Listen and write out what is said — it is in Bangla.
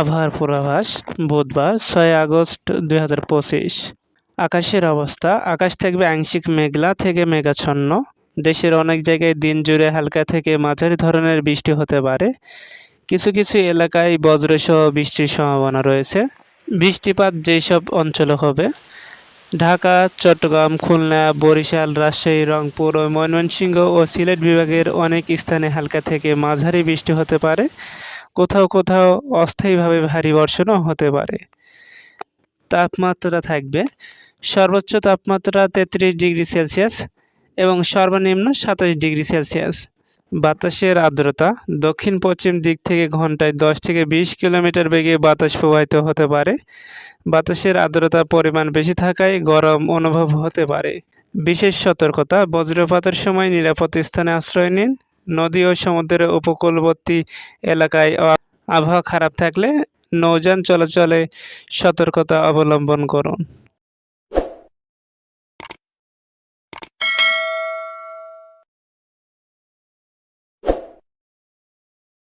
আবহাওয়ার পূর্বাভাস বুধবার, ছয় আগস্ট দুই হাজার পঁচিশ। আকাশের অবস্থা, আকাশ থাকবে আংশিক মেঘলা থেকে মেঘাচ্ছন্ন। দেশের অনেক জায়গায় দিন জুড়ে হালকা থেকে মাঝারি ধরনের বৃষ্টি হতে পারে। কিছু কিছু এলাকায় বজ্রসহ বৃষ্টির সম্ভাবনা রয়েছে। বৃষ্টিপাত যেসব অঞ্চলে হবে, ঢাকা, চট্টগ্রাম, খুলনা, বরিশাল, রাজশাহী, রংপুর ও ময়মনসিংহ ও সিলেট বিভাগের অনেক স্থানে হালকা থেকে মাঝারি বৃষ্টি হতে পারে। কোথাও কোথাও অস্থায়ীভাবে ভারী বর্ষণও হতে পারে। তাপমাত্রা থাকবে সর্বোচ্চ তাপমাত্রা তেত্রিশ ডিগ্রি সেলসিয়াস এবং সর্বনিম্ন সাতাশ ডিগ্রি সেলসিয়াস। বাতাসের আর্দ্রতা দক্ষিণ পশ্চিম দিক থেকে ঘন্টায় দশ থেকে বিশ কিলোমিটার বেগে বাতাস প্রবাহিত হতে পারে। বাতাসের আর্দ্রতার পরিমাণ বেশি থাকায় গরম অনুভব হতে পারে। বিশেষ সতর্কতা বজ্রপাতের সময় নিরাপদ স্থানে আশ্রয় নিন। নদী ও সমুদ্রের উপকূলবর্তী এলাকায় আবহাওয়া খারাপ থাকলে নৌযান চলাচলে সতর্কতা অবলম্বন করুন।